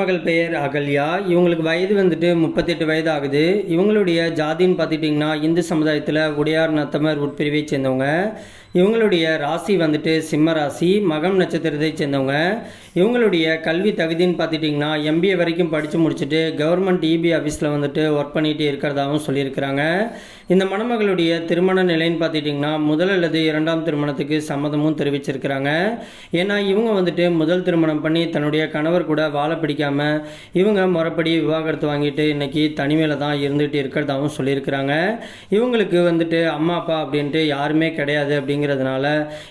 மணமகள் பெயர் அகல்யா. இவங்களுக்கு வயது வந்துட்டு முப்பத்தெட்டு வயது ஆகுது இவங்களுடைய ஜாதின்னு பார்த்துட்டிங்கன்னா இந்து சமுதாயத்தில் உடையார் நத்தமர் உட்பிரிவை சேர்ந்தவங்க. இவங்களுடைய ராசி வந்துட்டு சிம்ம ராசி மகம் நட்சத்திரத்தை சேர்ந்தவங்க. இவங்களுடைய கல்வி தகுதின்னு பார்த்துட்டிங்கன்னா எம்பிஏ வரைக்கும் படித்து முடிச்சுட்டு கவர்மெண்ட் இபி ஆஃபீஸில் வந்துட்டு ஒர்க் பண்ணிகிட்டு இருக்கிறதாகவும் சொல்லியிருக்கிறாங்க. இந்த மணமகளுடைய திருமண நிலைன்னு பார்த்துட்டிங்கன்னா முதல் அல்லது இரண்டாம் திருமணத்துக்கு சம்மதமும் தெரிவிச்சிருக்கிறாங்க. ஏன்னா இவங்க வந்துட்டு முதல் திருமணம் பண்ணி தன்னுடைய கணவர் கூட வாழ பிடிக்காமல் இவங்க முறைப்படி விவாகரத்து வாங்கிட்டு இன்றைக்கி தனிமையில் தான் இருந்துகிட்டு இருக்கிறதாகவும் சொல்லியிருக்கிறாங்க. இவங்களுக்கு வந்துட்டு அம்மா அப்பா அப்படின்ட்டு யாருமே கிடையாது அப்படிங்கிறதுனால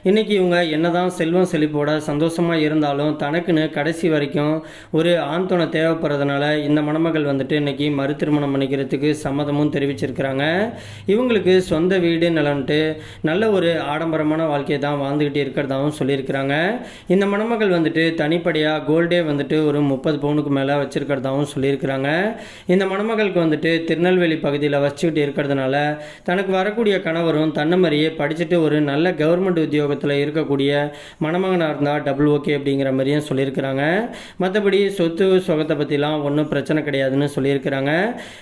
இன்னைக்கு இவங்க என்னதான் செல்வம் செழிப்போட சந்தோஷமாக இருந்தாலும் தனக்குன்னு கடைசி வரைக்கும் ஒரு ஆண் துணை தேவைப்படுறதுனால இந்த மணமகள் வந்துட்டு இன்னைக்கு மறு திருமணம் பண்ணிக்கிறதுக்கு சம்மதமும் தெரிவிச்சிருக்கிறாங்க. இவங்களுக்கு சொந்த வீடு நிலன்ட்டு நல்ல ஒரு ஆடம்பரமான வாழ்க்கையை தான் வாழ்ந்துக்கிட்டு இருக்கிறதாகவும் சொல்லியிருக்கிறாங்க. இந்த மணமகள் வந்துட்டு தனிப்படையாக கோல்டே வந்துட்டு ஒரு முப்பது பவுனுக்கு மேலே வச்சிருக்கிறதாகவும் சொல்லியிருக்கிறாங்க. இந்த மணமகளுக்கு வந்துட்டு திருநெல்வேலி பகுதியில் வச்சுக்கிட்டு இருக்கிறதுனால தனக்கு வரக்கூடிய கணவரும் தன்னை மாதிரியே படிச்சுட்டு ஒரு நல்ல கவர்மெண்ட் உத்தியோகத்தில் இருக்கக்கூடிய மணமகனாக இருந்தால் டபுள் ஓகே அப்படிங்கிற மாதிரியும் சொல்லியிருக்கிறாங்க. மற்றபடி சொத்து சுகத்தை பற்றிலாம் ஒன்றும் பிரச்சனை கிடையாதுன்னு சொல்லியிருக்கிறாங்க.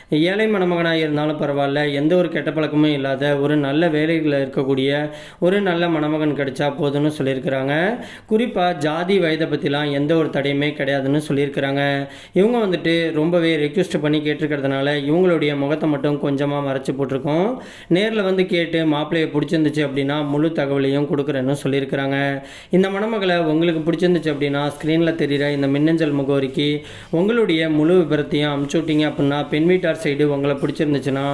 ஏழை மணமகனாக இருந்தாலும் பரவாயில்ல எந்த ஒரு கெட்ட பழக்கமும் இல்லாத ஒரு நல்ல வேலைகளில் இருக்கக்கூடிய ஒரு நல்ல மணமகன் கிடைச்சா போதும்னு சொல்லியிருக்கிறாங்க. குறிப்பாக ஜாதி வயதை பற்றிலாம் எந்த ஒரு தடையுமே கிடையாதுன்னு சொல்லியிருக்கிறாங்க. இவங்க வந்துட்டு ரொம்பவே ரெக்வெஸ்ட் பண்ணி கேட்டிருக்கிறதுனால இவங்களுடைய முகத்தை மட்டும் கொஞ்சமாக மறைச்சி போட்டிருக்கோம். நேரில் வந்து கேட்டு மாப்பிள்ளையை பிடிச்சிருந்துச்சு அப்படின்னா முழு தகவலையும் கொடுக்குறேன்னு சொல்லியிருக்கிறாங்க. இந்த மணமகளை உங்களுக்கு பிடிச்சிருந்துச்சு அப்படின்னா ஸ்க்ரீனில் தெரிகிற இந்த மின்னஞ்சல் முகவரிக்கு உங்களுடைய முழு விபரத்தையும் அமுச்சு விட்டீங்க அப்படின்னா பெண் வீட்டார் சைடு உங்களை பிடிச்சிருந்துச்சுன்னா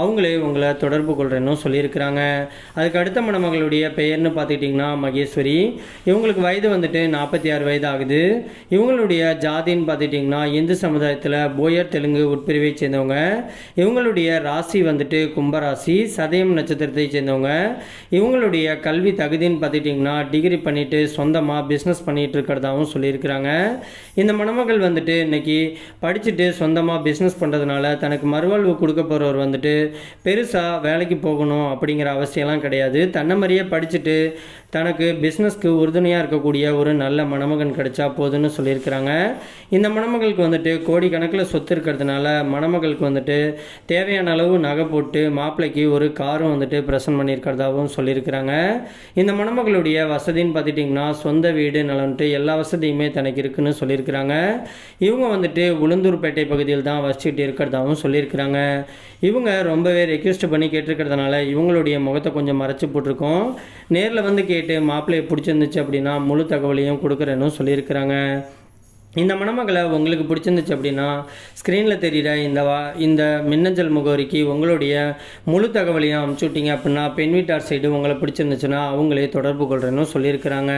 அவங்களே உங்களை தொடர்பு கொள்கிறேன்னு சொல்லியிருக்கிறாங்க. அதுக்கு அடுத்த மணமகளுடைய பெயர்னு பார்த்துக்கிட்டிங்கன்னா மகேஸ்வரி. இவங்களுக்கு வயது வந்துட்டு நாற்பத்தி ஆறு வயது ஆகுது. இவங்களுடைய ஜாதின்னு பார்த்துட்டிங்கன்னா இந்து சமுதாயத்தில் போயர் தெலுங்கு உட்பிரிவை சேர்ந்தவங்க. இவங்களுடைய ராசி வந்துட்டு கும்பராசி சதயம் நட்சத்திரத்தை சேர்ந்தவங்க. இவங்களுடைய கல்வி தகுதின்னு பார்த்துட்டிங்கன்னா டிகிரி பண்ணிவிட்டு சொந்தமாக பிஸ்னஸ் பண்ணிட்டு இருக்கிறதாகவும் சொல்லியிருக்கிறாங்க. இந்த மணமகள் வந்துட்டு இன்னைக்கு படிச்சுட்டு சொந்தமாக பிஸ்னஸ் பண்ணுறதுனால தனக்கு மறுவாழ்வு கொடுக்க போகிறவர் வந்துட்டு பெருசாக வேலைக்கு போகணும் அப்படிங்கிற அவசியம்லாம் கிடையாது. தன்னை மாதிரியே படிச்சுட்டு தனக்கு பிஸ்னஸ்க்கு உறுதுணையாக இருக்கக்கூடிய ஒரு நல்ல மணமகன் கிடைச்சா போதுன்னு சொல்லியிருக்கிறாங்க. இந்த மணமகளுக்கு வந்துட்டு கோடிக்கணக்கில் சொத்து இருக்கிறதுனால மணமகளுக்கு வந்துட்டு தேவையான அளவு நகை போட்டு மாப்பிள்ளைக்கு ஒரு காரும் வந்துட்டு பிரசன்ட் பண்ணியிருக்கிறதாகவும் சொல்லியிருக்கிறாங்க. இந்த மணமகளுடைய வசதின்னு பார்த்துட்டிங்கன்னா சொந்த வீடு நலன்ட்டு எல்லா வசதியுமே தனக்கு இருக்குன்னு சொல்லியிருக்கிறாங்க. இவங்க வந்துட்டு உளுந்தூர்பேட்டை பகுதியில் தான் வசிச்சுட்டு இருக்கிறதாகவும் சொல்லியிருக்கிறாங்க. இவங்க ரொம்பவே ரெக்வெஸ்ட் பண்ணி கேட்டிருக்கிறதுனால இவங்களுடைய முகத்தை கொஞ்சம் மறைச்சி போட்டிருக்கோம். நேரில் வந்து கேட்டு மாப்பிள்ளையை பிடிச்சிருந்துச்சு அப்படின்னா முழு தகவலையும் கொடுக்குறேன்னு சொல்லியிருக்கிறாங்க. இந்த மணமகளை உங்களுக்கு பிடிச்சிருந்துச்சு அப்படின்னா ஸ்க்ரீனில் தெரிகிற இந்த வா இந்த மின்னஞ்சல் முகவரிக்கு உங்களுடைய முழு தகவலையும் அமுச்சு விட்டீங்க அப்படின்னா பெண் வீட்டார் சைடு உங்களை பிடிச்சிருந்துச்சுன்னா அவங்களே தொடர்பு கொள்கிறேன்னு சொல்லியிருக்கிறாங்க.